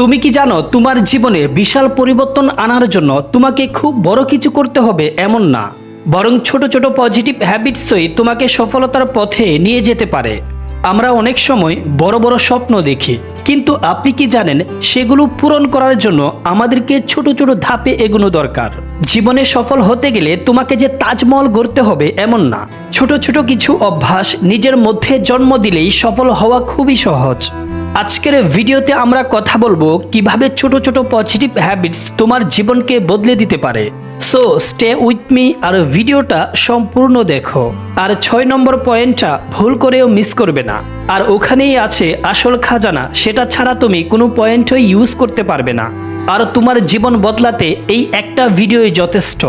তুমি কি জানো তোমার জীবনে বিশাল পরিবর্তন আনার জন্য তোমাকে খুব বড় কিছু করতে হবে এমন না। বরং ছোট ছোট পজিটিভ হ্যাবিটসই তোমাকে সফলতার পথে নিয়ে যেতে পারে। আমরা অনেক সময় বড় বড় স্বপ্ন দেখি, কিন্তু আপনি কি জানেন সেগুলো পূরণ করার জন্য আমাদেরকে ছোট ছোট ধাপে এগোনো দরকার। জীবনে সফল হতে গেলে তোমাকে যে তাজমহল গড়তে হবে এমন না। ছোট ছোট কিছু অভ্যাস নিজের মধ্যে জন্ম দিলেই সফল হওয়া খুবই সহজ। আজকের ভিডিওতে আমরা কথা বলব কীভাবে ছোট ছোট পজিটিভ হ্যাবিটস তোমার জীবনকে বদলে দিতে পারে। সো স্টে উইথ মি আর ভিডিওটা সম্পূর্ণ দেখো। আর ছয় নম্বর পয়েন্টটা ভুল করেও মিস করবে না। আর ওখানেই আছে আসল খাজানা, সেটা ছাড়া তুমি কোনো পয়েন্টই ইউজ করতে পারবে না। আর তোমার জীবন বদলাতে এই একটা ভিডিওই যথেষ্ট।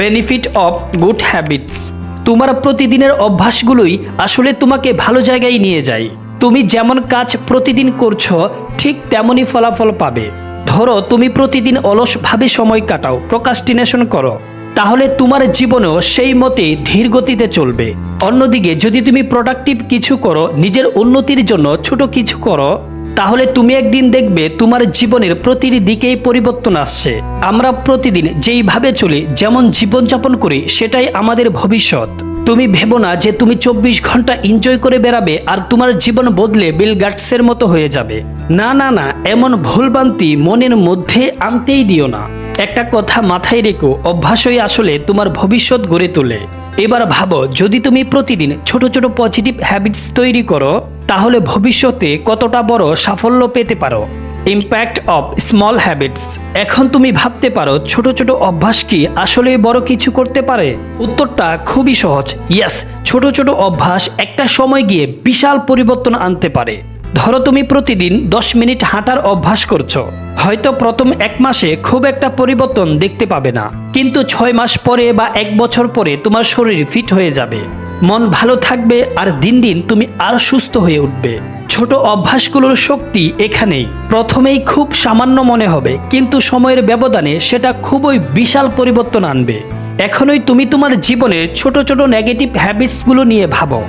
বেনিফিট অফ গুড হ্যাবিটস তোমার প্রতিদিনের অভ্যাসগুলোই আসলে তোমাকে ভালো জায়গায় নিয়ে যায়। তুমি যেমন কাজ প্রতিদিন করছ, ঠিক তেমনই ফলাফল পাবে। ধরো, তুমি প্রতিদিন অলসভাবে সময় কাটাও প্রকাস্টিনেশন করো। তাহলে তোমার জীবনেও সেই মতে ধীর গতিতে চলবে। অন্যদিকে, যদি তুমি প্রোডাক্টিভ কিছু করো, নিজের উন্নতির জন্য ছোট কিছু করো, তাহলে তুমি একদিন দেখবে তোমার জীবনের প্রতিটি দিকেই পরিবর্তন আসছে। আমরা প্রতিদিন যেইভাবে চলি, যেমন জীবনযাপন করি, সেটাই আমাদের ভবিষ্যৎ। তুমি ভেবো না যে তুমি চব্বিশ ঘণ্টা এনজয় করে বেড়াবে আর তোমার জীবন বদলে বিল গাটসের মতো হয়ে যাবে। না না না, এমন ভুলবান্তি মনের মধ্যে আনতেই দিও না। একটা কথা মাথায় রেখো অভ্যাসই আসলে তোমার ভবিষ্যৎ গড়ে তোলে। এবার ভাবো, যদি তুমি প্রতিদিন ছোট ছোট পজিটিভ হ্যাবিটস তৈরি করো, তাহলে ভবিষ্যতে কতটা বড় সাফল্য পেতে পারো? ইম্প্যাক্ট অফ স্মল হ্যাবিটস এখন তুমি ভাবতে পারো, ছোট ছোট অভ্যাস কি আসলে বড় কিছু করতে পারে? উত্তরটা খুবই সহজ। ইয়াস ছোট ছোট অভ্যাস একটা সময় গিয়ে বিশাল পরিবর্তন আনতে পারে। ধরো তুমি প্রতিদিন দশ মিনিট হাঁটার অভ্যাস করছ। হয়তো প্রথম এক মাসে খুব একটা পরিবর্তন দেখতে পাবে না। কিন্তু ছয় মাস পরে বা এক বছর পরে তোমার শরীর ফিট হয়ে যাবে। মন ভালো থাকবে আর দিন দিন তুমি আরও সুস্থ হয়ে উঠবে। ছোট অভ্যাসগুলোর শক্তি এখানেই। প্রথমেই খুব সামান্য মনে হবে, কিন্তু সময়ের ব্যবধানে সেটা খুবই বিশাল পরিবর্তন আনবে। এখনই তুমি তোমার জীবনে ছোট ছোট নেগেটিভ হ্যাবিটসগুলো নিয়ে ভাবো।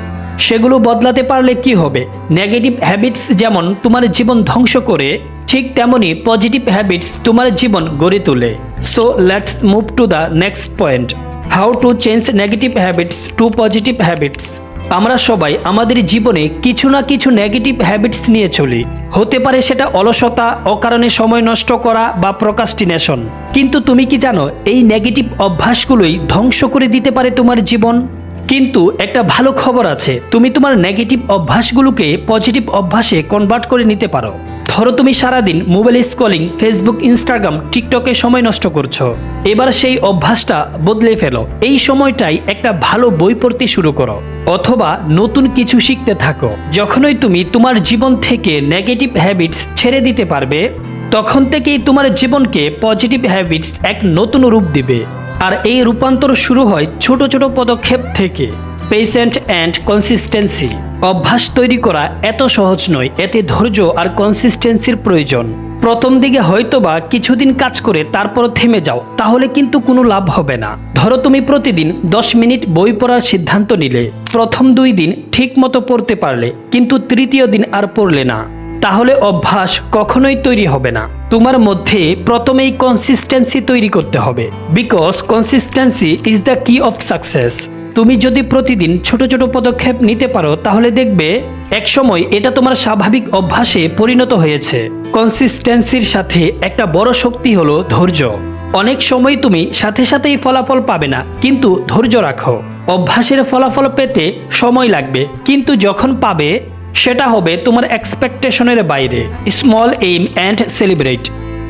সেগুলো বদলাতে পারলে কি হবে? নেগেটিভ হ্যাবিটস যেমন তোমার জীবন ধ্বংস করে, ঠিক তেমনি পজিটিভ হ্যাবিটস তোমার জীবন গড়ে তোলে। So let's move to the next point how to change negative habits to positive habits আমরা সবাই আমাদের জীবনে কিছু না কিছু নেগেটিভ হ্যাবিটস নিয়ে চলি। হতে পারে সেটা অলসতা, অকারণে সময় নষ্ট করা বা প্রকাস্টিনেশন কিন্তু তুমি কি জানো, এই নেগেটিভ অভ্যাসগুলোই ধ্বংস করে দিতে পারে তোমার জীবন? কিন্তু একটা ভালো খবর আছে। তুমি তোমার নেগেটিভ অভ্যাসগুলোকে পজিটিভ অভ্যাসে কনভার্ট করে নিতে পারো। ধরো তুমি সারাদিন মোবাইল স্কলিং ফেসবুক ইনস্টাগ্রাম টিকটকে সময় নষ্ট করছ। এবার সেই অভ্যাসটা বদলে ফেলো। এই সময়টাই একটা ভালো বই পড়তে শুরু করো। অথবা নতুন কিছু শিখতে থাকো। যখনই তুমি তোমার জীবন থেকে নেগেটিভ হ্যাবিটস ছেড়ে দিতে পারবে, তখন থেকেই তোমার জীবনকে পজিটিভ হ্যাবিটস এক নতুন রূপ দিবে। আর এই রূপান্তর শুরু হয় ছোট ছোট পদক্ষেপ থেকে। পেশেন্ট অ্যান্ড কনসিস্টেন্সি অভ্যাস তৈরি করা এত সহজ নয়, এতে ধৈর্য আর কনসিস্টেন্সির প্রয়োজন। প্রথম দিকে হয়তোবা কিছুদিন কাজ করে তারপর থেমে যাও, তাহলে কিন্তু কোনো লাভ হবে না। ধরো তুমি প্রতিদিন দশ মিনিট বই পড়ার সিদ্ধান্ত নিলে। প্রথম দুই দিন ঠিক মতো পড়তে পারলে, কিন্তু তৃতীয় দিন আর পড়লে না। তাহলে অভ্যাস কখনোই তৈরি হবে না। তোমার মধ্যে প্রথমেই কনসিস্টেন্সি তৈরি করতে হবে। Because consistency is the key of success তুমি যদি প্রতিদিন ছোট ছোট পদক্ষেপ নিতে পারো, তাহলে দেখবে একসময় এটা তোমার স্বাভাবিক অভ্যাসে পরিণত হয়েছে। কনসিস্টেন্সির সাথে একটা বড় শক্তি হলো ধৈর্য। অনেক সময় তুমি সাথে সাথেই ফলাফল পাবে না, কিন্তু ধৈর্য রাখো। অভ্যাসের ফলাফল পেতে সময় লাগবে, কিন্তু যখন পাবে সেটা হবে তোমার এক্সপেকটেশনের বাইরে। Small aim and celebrate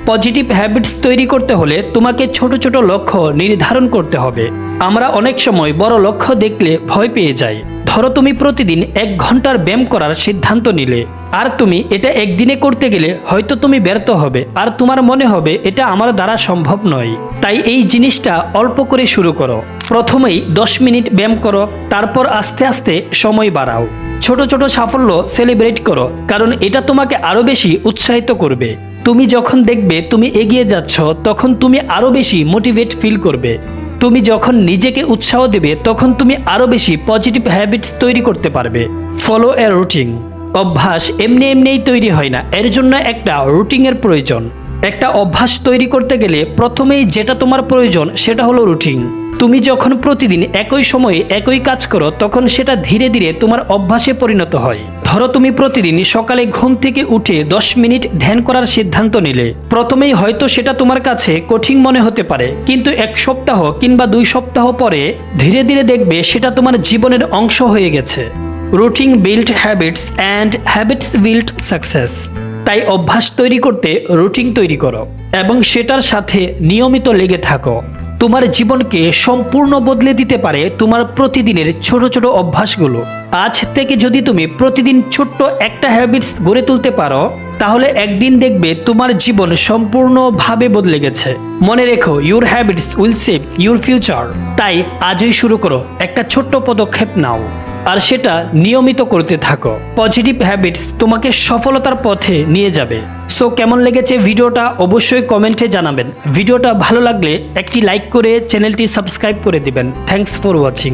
positive habits তৈরি করতে হলে তোমাকে ছোট ছোট লক্ষ্য নির্ধারণ করতে হবে। আমরা অনেক সময় বড় লক্ষ্য দেখলে ভয় পেয়ে যাই। ধরো তুমি প্রতিদিন এক ঘণ্টার ব্যায়াম করার সিদ্ধান্ত নিলে। আর তুমি এটা একদিনে করতে গেলে হয়তো তুমি ব্যর্থ হবে, আর তোমার মনে হবে এটা আমার দ্বারা সম্ভব নয়। তাই এই জিনিসটা অল্প করে শুরু করো। প্রথমেই দশ মিনিট ব্যায়াম করো, তারপর আস্তে আস্তে সময় বাড়াও। ছোট ছোট সাফল্য সেলিব্রেট করো, কারণ এটা তোমাকে আরও বেশি উৎসাহিত করবে। তুমি যখন দেখবে তুমি এগিয়ে যাচ্ছ, তখন তুমি আরও বেশি মোটিভেট ফিল করবে। তুমি যখন নিজেকে উৎসাহ দেবে, তখন তুমি আরও বেশি পজিটিভ হ্যাবিটস তৈরি করতে পারবে। ফলো এ রুটিন অভ্যাস এমনি এমনিই তৈরি হয় না, এর জন্য একটা রুটিনের প্রয়োজন। একটা অভ্যাস তৈরি করতে গেলে প্রথমেই যেটা তোমার প্রয়োজন, সেটা হলো রুটিন তুমি যখন প্রতিদিন একই সময়ে একই কাজ করো, তখন সেটা ধীরে ধীরে তোমার অভ্যাসে পরিণত হয়। ধরো তুমি প্রতিদিন সকালে ঘুম থেকে উঠে দশ মিনিট ধ্যান করার সিদ্ধান্ত নিলে। প্রথমেই হয়তো সেটা তোমার কাছে কঠিন মনে হতে পারে, কিন্তু এক সপ্তাহ কিংবা দুই সপ্তাহ পরে ধীরে ধীরে দেখবে সেটা তোমার জীবনের অংশ হয়ে গেছে। Routine build habits and habits build success. তাই অভ্যাস তৈরি করতে রুটিন তৈরি করো এবং সেটার সাথে নিয়মিত লেগে থাকো। তোমার জীবনকে সম্পূর্ণ বদলে দিতে পারে তোমার প্রতিদিনের ছোট ছোট অভ্যাসগুলো। আজ থেকে যদি তুমি প্রতিদিন ছোট্ট একটা হ্যাবিটস গড়ে তুলতে পারো, তাহলে একদিন দেখবে তোমার জীবন সম্পূর্ণভাবে বদলে গেছে। মনে রেখো your habits will save your future তাই আজই শুরু করো, একটা ছোট্ট পদক্ষেপ নাও। আর সেটা নিয়মিত করতে থাকো। পজিটিভ হ্যাবিটস তোমাকে সফলতার পথে নিয়ে যাবে। সো কেমন লেগেছে ভিডিওটা অবশ্যই কমেন্টে জানাবেন। ভিডিওটা ভালো লাগলে একটি লাইক করে চ্যানেলটি সাবস্ক্রাইব করে দিবেন। Thanks for watching